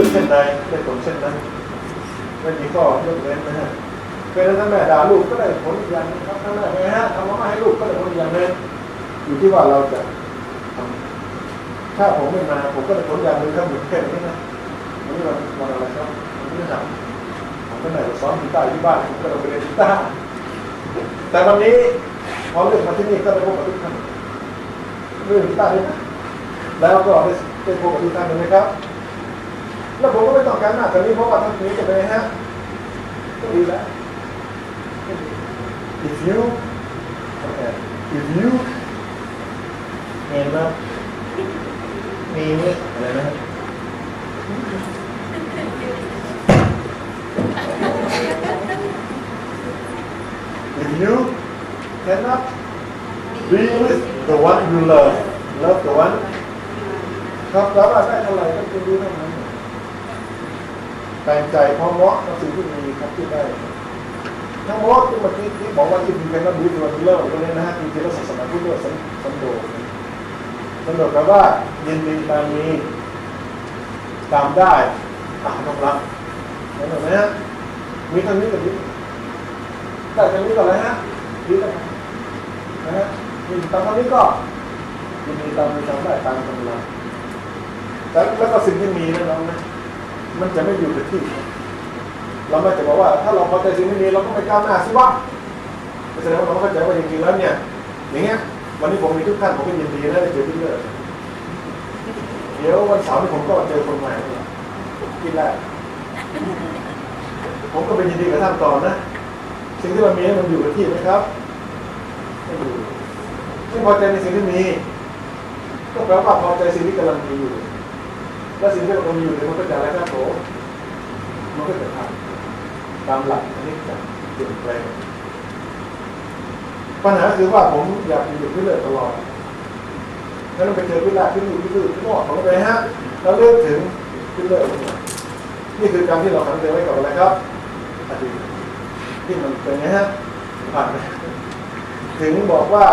ลือกเส้นใดได้ผลเส้นนั้นไม่มีข้อยกเว้นนะฮะเป็นถ้าแม่ด่าลูกก็ได้ผลอีกอย่างหนึงครับถ้าแม่ไงฮะทำมาให้ลูกก็ได้ผลอีกอย่างหนึงอยู่ที่ว่าเราจะทำถ้าผมไม่มาผมก็ได้ผลอย่างหนึงครับเหมือนแค่นี้นะวันนี้วันวันอะไรครับวันนี้ทำผมก็ไหนซ้อมกีตาร์ที่บ้านผมก็เราไปเรียนกีตาร์แต่วันนี้พอเลือกมาที่นี่ก็ได้พบกับทุกท่านเรื่องกีตาร์ด้วยนะแล้วก็ได้ได้พบกับทุกท่านเลยนะครับ แล้วผมก็ไม่ต้องการมากกว่านี้เพราะว่าท่านนี้จะไปฮะก็ดีแล้ว if you okay if you เห็นแล้วมีอะไรนะ if you cannot be with the one you love love the one ครับแล้วว่าได้เท่าไหร่ก็คือรู้เท่านั้น แต่งใจเพราะเหมาะกับสิ่งที่มีครับที่ได้ทั้งหมดที่เมื่อกี้ที่บอกว่าที่มีเป็นนักบุญวันเลิกตรงนี้นะฮะจริงๆแล้วศาสนาพุทธเรียกว่าสันโดษสันโดษแปลว่ายินดีตามมีตามได้อะต้องรับเห็นไหมฮะมีทางนี้กับนี้แต่ทางนี้ก็อะไรฮะดีแล้วนะฮะมีตามนี้ก็ยินดีตามมีตามได้ตามกำลังแล้วแล้วก็สิ่งที่มีนะน้องนะ มันจะไม่อยู่กับที่ เราไม่จะบอกว่า ถ้าเราพอใจสิ่งที่มีเราก็ไม่ก้าวหน้าสิวะแสดงว่าเราเข้าใจว่าจริงๆแล้วเนี่ยอย่างเงี้ยวันนี้ผมมีทุกท่านผมก็ยินดีนะได้เจอพี่เลิศเดี๋ยววันเสาร์นี้ผมก็เจอคนใหม่ที่แรกผมก็ไปยินดีกับท่านต่อนะสิ่งที่เรามีมันอยู่กับที่ไหมครับไม่อยู่ไม่พอใจในสิ่งที่มี ก็แปลว่าพอใจสิ่งที่กำลังมีอยู่ และสิ่งที่กำลังมีอยู่เนี่ยมันก็จะอะไรครับผมมันก็จะทำตามหลักอันนี้จะเปลี่ยนแปลงปัญหาคือว่าผมอยากอยู่ที่เรื่อยตลอดแล้วเราไปเจอพิลาที่อยู่ที่อื่นที่นอกของไปฮะแล้วเลือกถึงที่เรื่อยนี่คือการที่เราขังใจไว้กับอะไรครับอดีตที่มันเป็นไงฮะผ่านไปถึงบอกว่า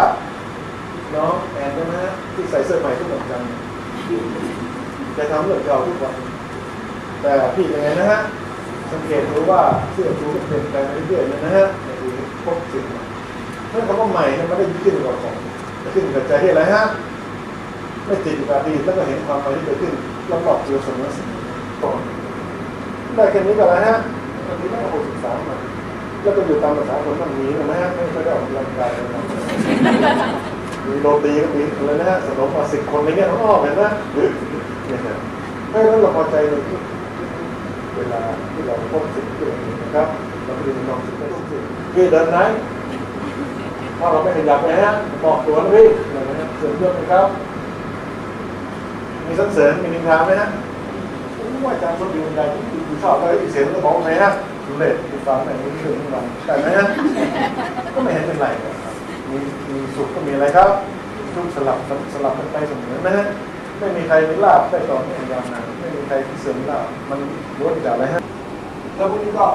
น้องแอนใช่ไหมฮะที่ใส่เสื้อใหม่ทุกวันจันทร์ จะทำเรื่องเก่าทุกวันแต่พี่เป็นไงนะฮะสังเกตดูว่าเสื้อชูก็เปลี่ยนแปลงไปเรื่อยๆเลยนะฮะในปีพบสิ่งใหม่เพราะคำว่าใหม่เนี่ยไม่ได้ขึ้นกับของจะขึ้นกับใจที่อะไรฮะไม่ติดอยู่กับอดีตแล้วก็เห็นความใหม่ที่เกิดขึ้นรอบๆตัวสมอสิ่งก่อนได้แค่นี้ก็แล้วฮะตอนนี้ไม่เอาศึกษามาแล้วก็อยู่ตามภาษาคนนั่งหนีนะฮะไม่ค่อยได้ออกกำลังกายเลยนะมีโรตีก็มีอะไรนะฮะสนมมาสิบคนในเงี้ยทั้งอ้อมเห็นไหม นี่ยนะให้แล้วเราพอใจเลยเวลาที่เราพบสิ่งที่เราเห็นนะครับเราไม่ได้มองสิ่งที่เราสิ่งคือเดินไหนถ้าเราไม่ขยับนะฮะบอกตัวนะพี่นะฮะเสริมเยศนะครับ มีสันเสริญมีนินทาไหมฮะโอ้ยอาจารย์สมบูรณ์ใดที่ชอบอะไรอีกเสียงก็บอกไหมฮะดูเล็ดดูฟังไหนมีเรื่องนี้มันแต่ไหมฮะก็ไม่เห็นเป็นไรมีมีสุขก็มีอะไรครับทุกสลับสลับกันไปเสมอนะฮะ ไม่มีใครมีลาบได้ต่อนื่องยาวนานไม่มีใครที่เสริมลาบมันล้วนจากอะไรฮะแล้วพวกนี้ก็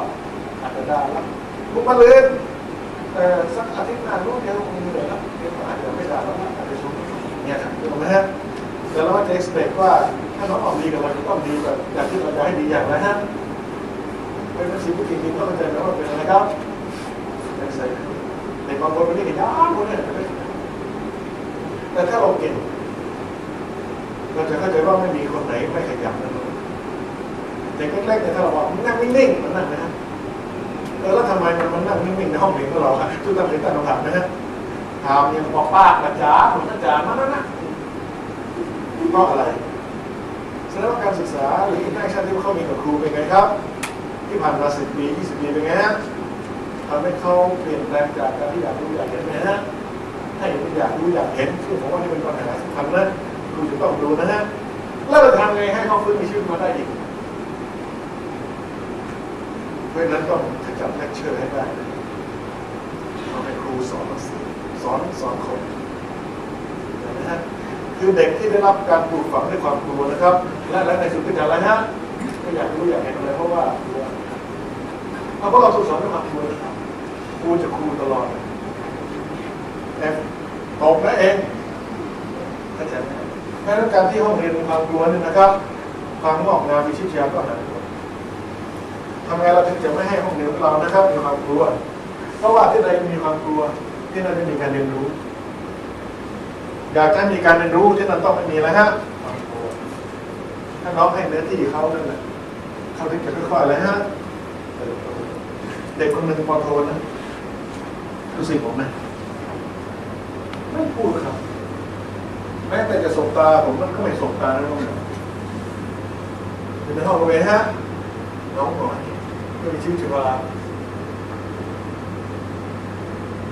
อาจจะได้แล้วพวกมาเลืนเอ่อสักอาทิตย์หน้าลูกเดียวคงมีเลยครับเดี๋ยวอาจจะไม่ได้แล้วอาจจะชุบเนี่ยครับถูกไหมฮะแต่เราจะ expect ว่าถ้าน้องออกดีกับเราก็ต้องดีแบบอย่างที่เราจะให้ดีอย่างไรฮะเป็นสิ่งที่จริงๆก็เข้าใจนะว่าเป็นอะไรครับเป็นใส่ในบางคนมันนี่ก็ยากคนเนี่ยแต่ถ้าเราเก่ง เราจะเข้าใจว่าไม่มีคนไหนไม่ขยับนะเด็กเล็กๆเนี่ยถ้าเราบอกมันนั่งนิ่งๆมันนั่งนะฮะเออแล้วทำไมมันมันนั่งนิ่งๆในห้องเรียนของเราฮะทุกท่านเคยตั้งคำถามนะฮะถามยังบอกป้ากระจ๋าผมกระจ๋านั่นนะเพราะอะไรแสดงว่าการศึกษาหรืออินเตอร์แอคชั่นที่เขามีกับครูเป็นไงครับ ที่ผ่านมาสิบปียี่สิบปีเป็นไงฮะทำให้เขาเปลี่ยนแปลงจากการที่อยากรู้อยากเห็นนะฮะให้อยากรู้อยากเห็นซึ่งผมว่านี่เป็นปัญหาสำคัญนะ คุณจะต้องดูนะฮะแล้วเราทำไงให้เขาฟื้นมีชีวิตมาได้อีกเพราะนั้นต้องขจัดเลคเชอร์ให้ได้เอาให้ครูสอนสอสอนสอนคนนะฮะคือเด็กที่ได้รับการปลูกฝังด้วยความกลัวนะครับ และและในสุดก็จะอะไรฮะไม่อยากรู้อยากเห็นอะไรเพราะว่าเอาพราะเราถูกสอนด้วยความกลัวนะครับครูจะครูตลอดแต่ตกนะเองเข้าใจไหม เพราะนั้นการที่ห้องเรียนมีความกลัวเนี่ยนะครับความงอกงามมีชิดชาก็หายหมดทำไงเราถึงจะไม่ให้ห้องเรียนของเรานะครับมีความกลัว เพราะว่าที่ใดมีความกลัวที่นั่นไม่มีการเรียนรู้ อยากจะให้มีการเรียนรู้ที่นั่นต้องไม่มีแล้วฮะความกลัวถ้าน้องให้เนื้อที่เขานั่นแหละเขาถึงจะค่อยๆเลยฮะเด็กคนหนึ่งปอโทนะดูสิผมนะไม่พูดครับ ม้แต่จะสบตาผมมันก็ไม่สบตานะน้องเนี่อยู่ในห้องเรียนฮะน้องหน่อยก็มีชีวิตชีวา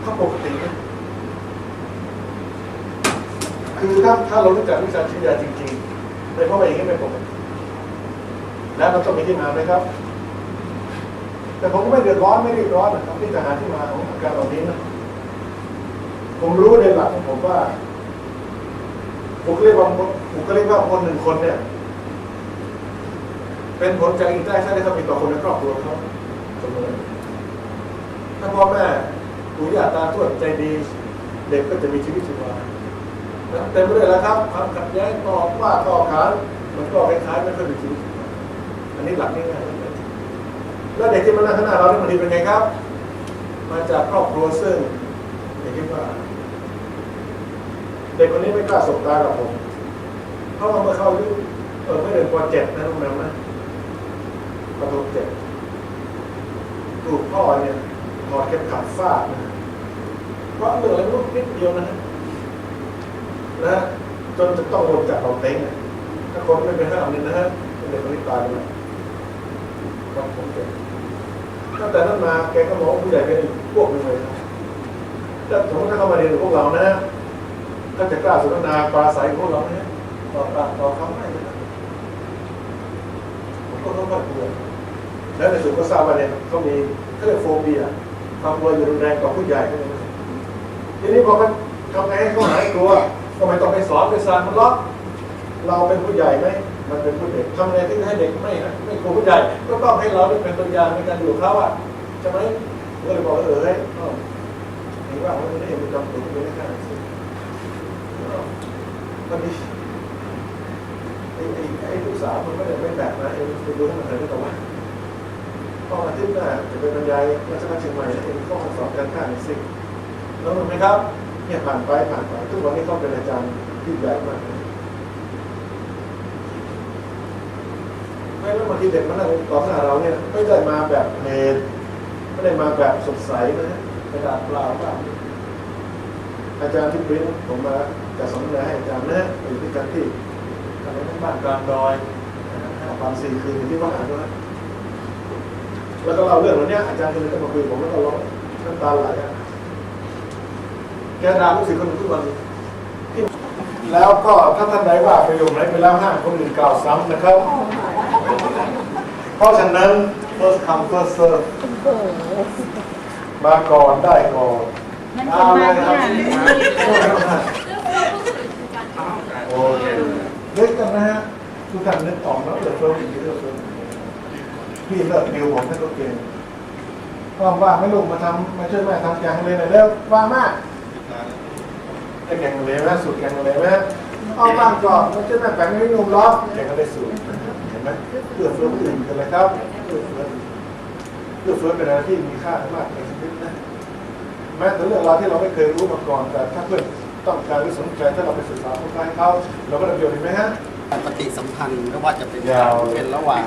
เขาปกตินะคือถ้าถ้าเรารู้จักวิชาชีวิตจริงๆเป็นเพราะอย่างนี้ไม่ปกติแล้วเราต้องมีที่มาไหมครับ แต่ผมก็ไม่เดือดร้อนไม่รีบร้อนนะครับที่จะหาที่มาของอาการเหล่านี้นะผมรู้ในหลักของผมว่า ผมเรียกว่าผมก็เรียกว่าคนหนึ่งคนเนี่ย เป็นผลจากอินเตอร์แอคชั่นที่เขามีต่อคนในครอบครัวเขาเสมอถ้าพ่อแม่ปู่ย่าตาทวดใจดี เด็กก็จะมีชีวิตชีวานะเต็มไปด้วยแล้วครับความขัดแย้งต่อว่าต่อขานมันก็คล้ายๆไม่ค่อยมีชีวิตอันนี้หลักง่ายๆเลยแล้วเด็กที่มานั่งข้างหน้าเราเนี่ยมันดีเป็นไงครับ มาจากครอบครัวซึ่งอย่างที่ว่า ด็กคนนี้ไม่กล้าสบตากับผมเพราะว่าเมื่อเขาอายุเออไม่เดินปเจ็ดนะน้องแมวนะประตูเจ็ดถูกพ่อเนี่ยถอดเข็มขัดฟาดนะเพราะเหลืออะไรไม่รู้นิดเดียวนะนะฮะจนจะต้องลงจากเราเต็งถ้าคนไม่เป็นห้ามเนี่ยนะฮะเด็กคนนี้ตายไปแล้วครับผมเจ็บตั้งแต่นั้นมาแกก็มองผู้ใหญ่เป็นอีกพวกหนึ่งเลยนะแล้วสมมติถ้าเขามาเรียนกับพวกเรานะ ก็จะกล้าสนทนาปราศัยพวกเราเนี่ยต่อปากต่อคำให้นะครับผมก็ต้องกลัวแล้วในสุดก็ทราบว่าเนี่ยเขามีเขาเรียกโฟเบียความกลัวอยู่รุนแรงกว่าผู้ใหญ่ก็เลยทีนี้พอมันทำไงให้เขาหายกลัวก็ไมต้องไปสอนไปสอนมันล็อกเราเป็นผู้ใหญ่ไหมมันเป็นผู้เด็กทำไงที่ให้เด็กไม่ไม่กลัวผู้ใหญ่ก็ต้องให้เราเป็นตัวอย่างในการอยู่เขาอะใช่ไหมก็เลยบอกเออเฮ้ยอ้าวเห็นว่ามันไม่ได้เห็นเป็นจำตัวเป็นไม่ได้ นมีไอ้ไอ้ไอ้ลูกสาวมันไม่ได้ไม่แบกนะเอ็มไปดูให้มันเห็นได้แต่ว่าพ่อาทิตย์หน้าจะเป็นบรรยายราชการเชียงใหม่เอ็มข้อสอบการข้างสิแล้วรู้ไหมครับเนี่ยผ่านไปผ่านไปทุกวันนี้เขาเป็นอาจารย์ที่ใหญ่มากไม่แล้วบางทีเด็กมันนั่งต่อหน้าเราเนี่ยไม่ได้มาแบบเพลนไม่ได้มาแบบสดใสนะกระดาษเปล่าเปล่าอาจารย์ที่ปริ้นผมมา จะสอนงานให้อาจารย์นะอยู่ที่กันที่ทำให้บ้านกลางดอยความสี่คืนอยู่ที่บ้านด้วยแล้วก็เล่าเรื่องวันนี้อาจารย์คนนึงก็มาคุยผมแล้วก็ร้องน้ำตาไหลอะแกด่าลูกศิษย์คนหนึ่งทุกวันที่แล้วก็ถ้าท่านใดว่าประโยคไหนไปแล้วห้ามคนอื่นกล่าวซ้ำนะครับ เพราะฉะนั้น first come first serve มาก่อนได้ก่อนมันจะมาเนี่ย โอเคเล็กกันนะฮะทุกท่านนึกออกแล้วเดือดร้อนอีกเรื่องนึงพี่เลิกดิวผมให้ตัวเก่งว่างๆไม่ลงมาทำมาช่วยแม่ทำแกงเลยหน่อยเร็วว่างมากได้แกงเลยไหมสูตรแกงเลยไหมเอาบ้างก่อนมาช่วยแม่แบ่งให้นุ่มร้อนแกงก็ได้สูตรเห็นไหมเพื่อเฟื้อผู้อื่นกันเลยครับเพื่อเฟื้อเพื่อเฟื้อเป็นอะไรที่มีค่ามากในชีวิตนะแม้แต่เรื่องราวที่เราไม่เคยรู้มาก่อนแต่ถ้าเพื่อน ต้องการหรือสนใจถ้าเราไปศึกษาพวกให้เขาเราก็ได้ประโยชน์เห็นไหมฮะปฏิสัมพันธ์ไม่ว่าจะเป็นยาวเลยเป็นระหว่าง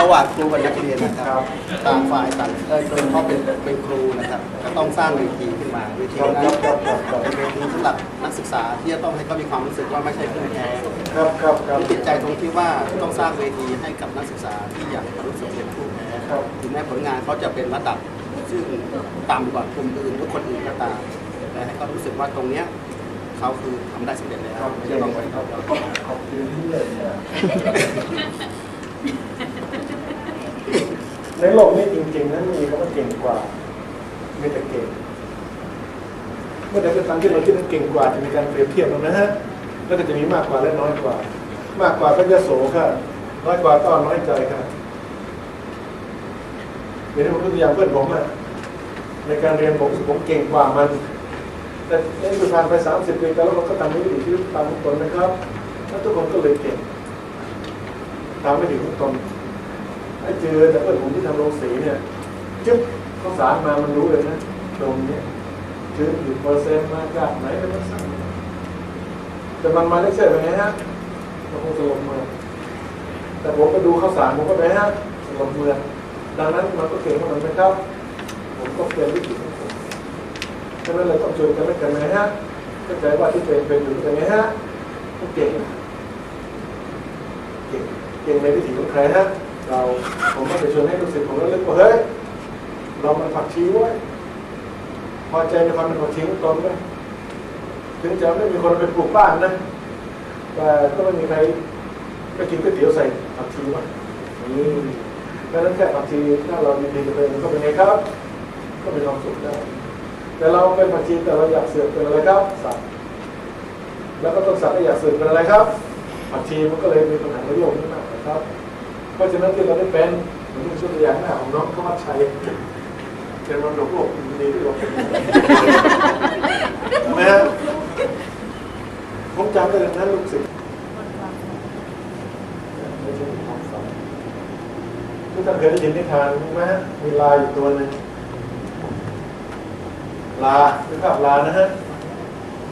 ระหว่างครูกับนักเรียนนะคครัรับบต่างฝ่ายต่างเออโดยเฉพาะเป็นเป็นครูนะครับก็ต้องสร้างเวทีขึ้นมาเวทีนั้นครับครับครับครับเป็นเวทีสำหรับนักศึกษาที่จะต้องให้เขามีความรู้สึกว่าไม่ใช่เพื่อนแท้ครับครับครับติดใจตรงที่ว่าต้องสร้างเวทีให้กับนักศึกษาที่อยากจะรู้สึกเป็นผู้แพ้ครับถึงแม้ผลงานเขาจะเป็นระดับซึ่งต่ำกว่ากลุ่มอื่นหรือคนอื่นก็ตาม แต่ให้เขารู้สึกว่าตรงเนี้ยเขาคือทำได้สำเร็จแล้วครับไม่เก่จะงต้องไปคเขารับขอบคุณที่เล่นนะในโลกนี้จริงๆนั้นมีคำว่าเก่งกว่ามีแต่เก่งเมื่อใดก็ตามที่เราคิดว่าเก่งกว่าจะมีการเปรียบเทียบกันนะฮะแล้วก็จะมีมากกว่าและน้อยกว่า มากกว่าก็จะโสค่ะน้อยกว่าก็น้อยใจค่ะเดี๋ยวนี้ผมยกตัวอย่างเพื่อนผมอะในการเรียนผมรู้สึกผมเก่งกว่ามัน แต่เล่นผ่านไปสามสิบปีแล้วมันก็ทำให้ดีที่ตามตนนะครับ แล้วทุกคนก็เลยเก่งตามไม่ถึงตนไอ้เจอแต่เพื่อนผมที่ทำโรงสีเนี่ยจึ๊บข้าวสารมามันรู้เลยนะตรงนี้ยชื้นอยู่เปอร์เซ็นต์มาจากไหนเป็นมาสั่งแต่มันมาได้เสร็จเป็นไงฮะมันคงจะลงมาแต่ผมไปดูข้าวสารผมก็ไปฮะลงเมืองดังนั้นมันก็เก่งของมันนะครับ ผมก็เป็นวิธีะนั้นเราต้องชวยกันและกันนะฮะเข้าใจว่าที่เป็นเป็นอยู่เป็นไงฮะเก่งเก่งเก่งในวิถีของใครฮะเราผมก็จะชวนให้ลูกศิษย์ผมระลึกว่าเฮ้ยเรามันผักชีไว้ยพอใจในความเป็นผักชีของตนไหมถึงจะไม่มีคนไปปลูกบ้านนะแต่ก็ไม่มีใครไปกินก๋วยเตี๋ยวใส่ผักชีวะนี่ดังนั้นแค่ผักชีถ้าเราดีๆกับตัวเองก็เป็นไงครับ ก็เป็นความสุขได้ แต่เราเป็นผักชีแต่เราอยากเสือกเป็นอะไรครับสัตว์แล้วก็ต้นสัตว์ก็อยากเสือกเป็นอะไรครับผักชีมันก็เลยมีปัญหาในโลกนี้มากนะครับ เพราะฉะนั้นที่เราได้เป็นเหมือนที่ชุดตัวอย่างหน้าของน้องเขาวัดชัยเป็นมรดกโลกดีที่เราเป็นทำไมฮะผมจำได้ดังนั้นลูกศิษย์ไม่ใช่ของฝันทุกท่านเคยได้ยินนิทานไหมฮะมีลาอยู่ตัวหนึ่ง ลาเป็นภาพลานะฮะ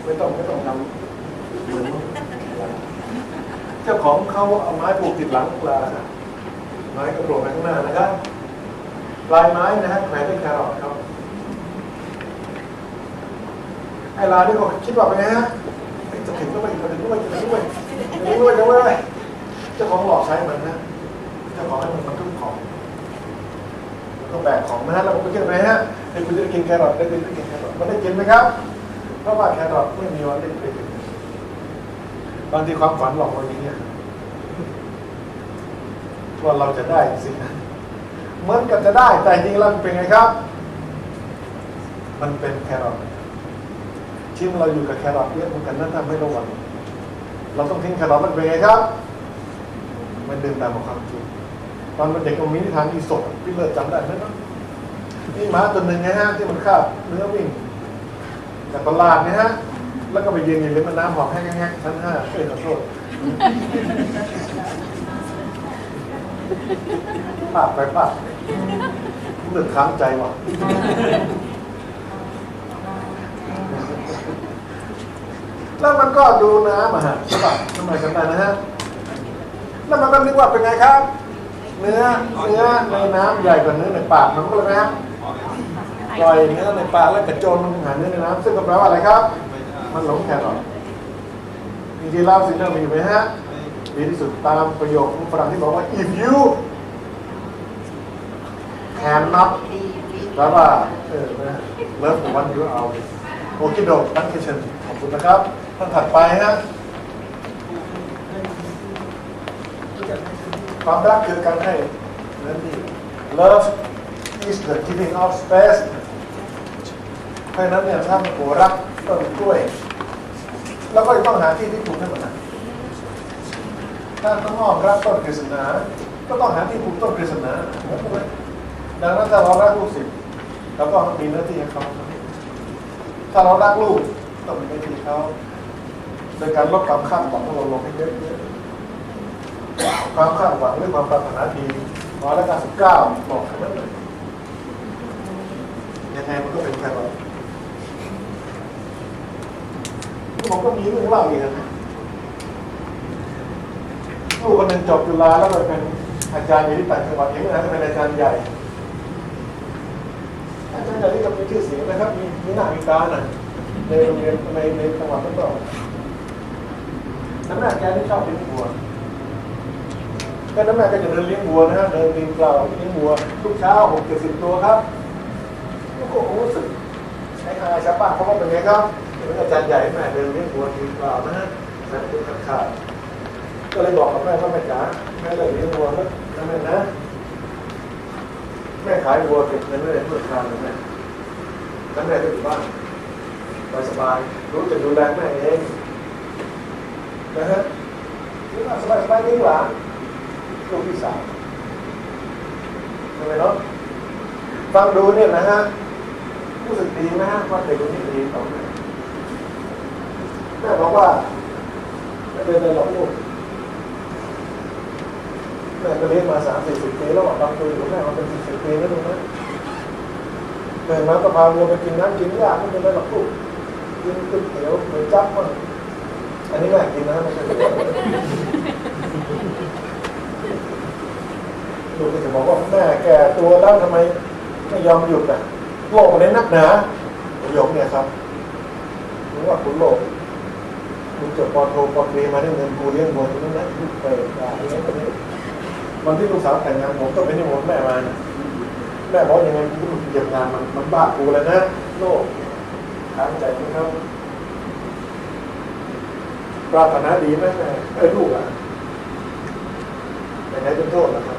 ไม่ต้องไม่ต้องทำเจ้าของเขาเอาไม้ปลูกติดหลังปลานะไม้กระโดดไปข้างหน้านะครับปลายไม้นะฮะแขวนด้วยแครอทครับไอ้ลานี่ก็คิดว่าเป็นไงฮะเฮ้จะถึงก็ไปจะถึงก็ไปจะถึงก็ไปจะถึงก็ไปจะไปเจ้าของหลอกใช้มันนะเจ้าของให้มันบรรทุก ของแล้วก็แบของนะฮะแล้วผมก็คิดไปฮะไอ้คุณจะได้กินแครอทได้กินได้กินแครอทมันได้กินไหมครับ เพราะว่าแครอทไม่มีวันได้ไปถึงบางทีความฝันหลอกเราอย่างนี้ยว่าเราจะได้สิ่งนั้นเหมือนกับจะได้แต่จริงแล้วเป็นไงครับ มันเป็นแครอทชิ้นเราอยู่กับแครอทเยอะเหมือนกันนั่นทำให้เราหวังเราต้องทิ้งแครอทมันเป็นไงครับ มันเดินตามความจริง ตอนเป็นเด็กมันมีนิทานอีสดพี่เลิศจำได้ไหมเนาะนี่หมาตัวหนึ่งไงฮะที่มันคาบเนื้อวิ่งจากตลาดเนี่ยฮะแล้วก็ไปยืนอยู่ริมแม่น้ำหอบแห้งๆชั้นห้าเอ้ยขอโทษปาดไปปาดเลือดค้างใจว่ะแล้วมันก็ดูน้ำอะฮะใช่ป่ะทำไมกันได้นะฮะ แล้วมันก็นึกว่าเป็นไงครับ เนื้อเนื้อในน้ำใหญ่กว่าเนื้อในปากมันก็เลยนะฮะปล่อยเนื้อในปากแล้วกระโจนมันหาเนื้อในน้ำซึ่งก็แปลว่าอะไรครับ มันหลงแครอทจริงๆแล้วสิ่งที่เรามีอยู่ไหมฮะดีที่สุดตามประโยคของฝรั่งที่บอกว่า if you cannot แปลว่าเออนะ love one you are โอเคโดตั้งคิเชนขอบคุณนะครับท่านถัดไปฮะ ความรักคือการให้นั่นที่ love is the giving of space เพราะนั้นเนี่ยถ้ามันโหรักต้นกล้วย แล้วก็ต้องหาที่ที่ปลูกให้มันนะถ้าต้องอ้อมรักต้นกฤษณา ก็ต้องหาที่ปลูกต้นกฤษณาเหมือนกันเลยดังนั้นถ้าเรารักลูกศิษย์เราก็มีหน้าที่ให้เขาถ้าเรารักลูกต้องมีหน้าที่ให้เขาโดยการลดความคาดหวังของเราลงให้เยอะๆ ความคาดหวังหรือความปรารถนาดีร้อยละเก้าสิบเก้าบอกแค่นั้นเลยยังไงมันก็เป็นแค่เราผมก็มีเรื่องเล่าอีกนะลูกคนหนึ่งจบจุฬาแล้วไปเป็นอาจารย์อยู่ที่ต่างจังหวัดเองนะเป็นอาจารย์ใหญ่อาจารย์ใหญ่ที่ก็มีชื่อเสียงนะครับมีมีหน้ามีตาหน่ะในโรงเรียนในในจังหวัดต้นต่น้ำหนักแกที่ชอบเลี้ยงวั วก็น้ำหนักก็จะเดินเลี้ยงวัวนะฮะเดินตีนเปล่าเลี้ยงวัวทุกเช้าหกเจ็ดสิบตัวครับก็รู้สึกใช้อาชาวบ้านเขาว่าเป็นไงครับเห็นอาจารย์ใหญ่แม่เดินเลี้ยงวัวทีเปล่านะฮะใส่ตุ้ขาดขาดก็เลยบอกกับแม่ว่าแม่จ๋าแม่เลิกเลี้ยงวัวแล้วนะแม่นะแม่ขายวัวเก็บเงินไว้ในเพื่อทานเลยแม่แล้วแม่ก็อยู่บ้านสบายสบายๆรู้จะดูแลแม่เองนะฮะรู้ว่าสบายสบายๆนี่หลา นลูกที่สามใช่ไหมเนาะฟังดูเนี่ยนะฮะรู้สึกดีไหมฮะว่าเด็กคนนี้ดีต่อแม่แม่บอกว่าไม่เป็นไรหรอกลูกแม่ก็เลี้ยงมาสามสี่สิบปีแล้วอะบางตัวอยู่แม่มาเป็นสิบสิบปีแล้วดูนะเดินมาก็พาวัวไปกินน้ำกินหญ้าไม่เป็นไรหรอกลูกกินก๋วยเตี๋ยวก๋วยจั๊บมั่งอันนี้แม่กินนะไม่ใช่ก๋วยเตี๋ยว ลูกก็จะบอกว่าแม่แก่ตัวแล้วทำไมไม่ยอมหยุดอะโลกมันเน้นนักหนาประโยคเนี่ยครับรู้ว่าคุณโลกคุณจบปอโทปอตรีมาได้เงินกูเลี้ยงวัวที่นั่นนะลูกไปด่าเลี้ยงไปเลยวันที่ลูกสาวแต่งงานผมก็ไปนิมนต์แม่มานะแม่บอกยังไงกูเหยียบงานมันมันบ้ากูเลยนะโลกทางใจนะครับปรารถนาดีไหมแม่ไอ้ลูกอะแต่ไหนเป็นโทษนะครับ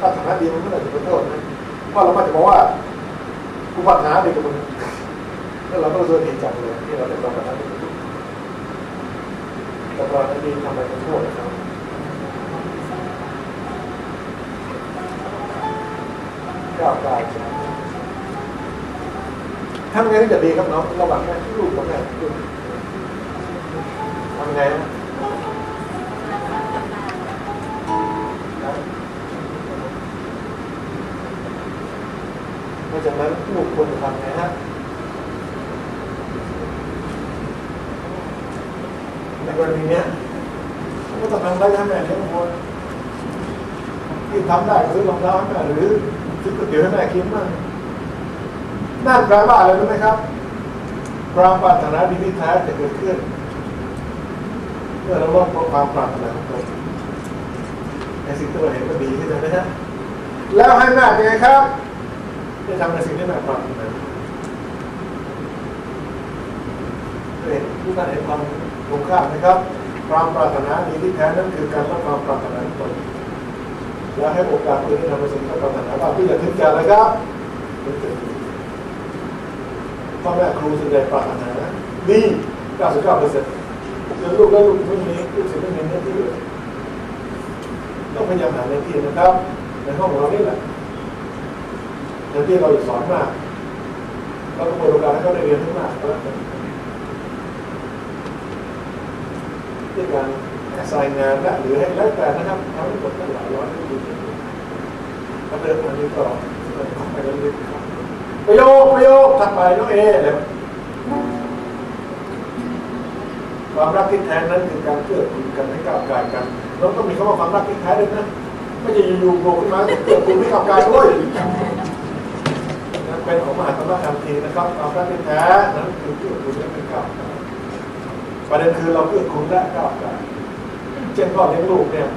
ปรารถ นาดีมันไม่ได้เป็นโทษนะเพราะเราไม่จะบอกว่ากูปรารถนาดีกับมึงแล้วเราก็รู้สึกดีจังเลยที่เราได้ตรงกับนั้นแต่ตอนนั้นดีทำไมเป็นโทษนะครับก้าวกายใช่ไหมทำไงถึงจะดีครับน้องระหว่างแม่ลูกกับแม่ลูกทำไงนะ ราะฉะนั้นลูกควรทำไงฮะในกรณีเนี้ยก็ต้องทำได้ให้แม่เลี้ยงวัวที่ทำได้ซื้อรองเท้าให้แม่หรือซื้อก๋วยเตี๋ยวให้แม่กินบ้างนั่นแปลว่าอะไรรู้ไหมครับความปรารถนาดีที่แท้จะเกิดขึ้นเมื่อเราลดความปรารถนาของตนในสิ่งที่เราเห็นก็ดีขึ้นเลยนะฮะแล้วให้แม่เป็นไงครับ ได้ทำในสิ่งที่แม่ปรารถนาเห็นผู้การเห็นความตรงข้ามนะครับ ความปรารถนาดีที่แท้นั้นคือการลดความปรารถนาตนและให้โอกาสคนที่ทำในสิ่งที่ปรารถนาว่าพี่จะถึงแก่แล้วครับพ่อแม่ครูส่วนใหญ่ปรารถนาดี99เปอร์เซ็นต์จนลูกและลูกไม่มีลูกศิษย์ไม่มีเนื้อที่เลยต้องพยายามหาเนื้อที่นะครับ ในห้องของเรานี่แหละ เนื้อที่เราสอนมากเราก็เปิดโอกาสให้เขาได้เรียนให้มากก็แล้วกันด้วยการแอสไซน์งานและหรือให้แล้วแต่นะครับทำให้ผลตั้งหลายร้อยที่ดีถ้าเดินมานี้ก็ไปเรื่อยๆประโยคประโยคถัดไปน้องเอเลยความรักที่แท้นั้นคือการเกื้อกูลกันให้ก้าวไกลกันเราต้องมีคำว่าความรักที่แท้ด้วยนะไม่ใช่อยู่ๆโผล่ขึ้นมาเกื้อกูลให้ก้าวไกลด้วย เป็นของมหาธรรมคำทีนะครับความรักที่แท้นั้นคือเกื้อกูลให้ก้าวไกลประเด็นคือเราเพื่อคุณและก้าวไกลเช่นพ่อเลี้ยงลูกเนี่ย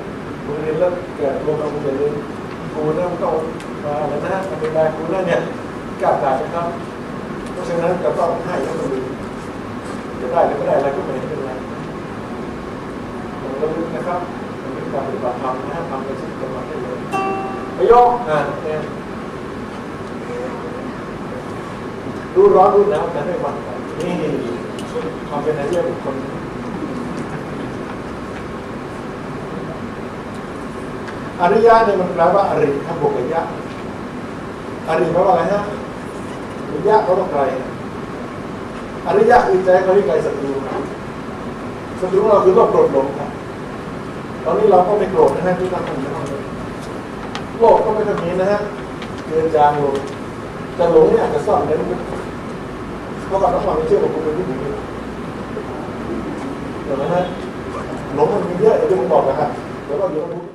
มึงเรียนเลิกแก่ตัวเรามึงจะเรียนครูนะมึงต้องมาอะไรนะมาเป็นนายครูนะเนี่ยก้าวไกลนะครับ เพราะฉะนั้นจะต้องให้แล้วก็ดีจะได้หรือไม่ได้อะไรก็ไม่เป็นไรผมก็รู้นะครับมันเป็นการปฏิบัติธรรมนะทำในสิ่งที่เราได้เลยประโยคอ่าเนี่ย รู้ร้อนรู้หนาวแต่ไม่หวั่นนี่ความเป็นนายกบุคคลอริยะเนี่ยมันแปลว่าอริครับวกกับยะอริแปลว่าอะไรฮะอริยะเขาต้องไกลอริยะคือใจเขาที่ไกลศัตรูศัตรูเราคือโลภโกรธหลงครับตอนนี้เราก็ไม่โกรธนะฮะทุกท่านทุกท่านโลภก็ไม่ต้องมีนะฮะเกินจางลงจะหลงเนี่ยจะซ่อนเร้น เมื่อก่อนต้องฟังเชื่อผมคุณเป็นผู้หญิงเห็นไหมฮะหลงมันมีเยอะเดี๋ยวผมบอกนะครับเดี๋ยวก็เดี๋ยวเราพูด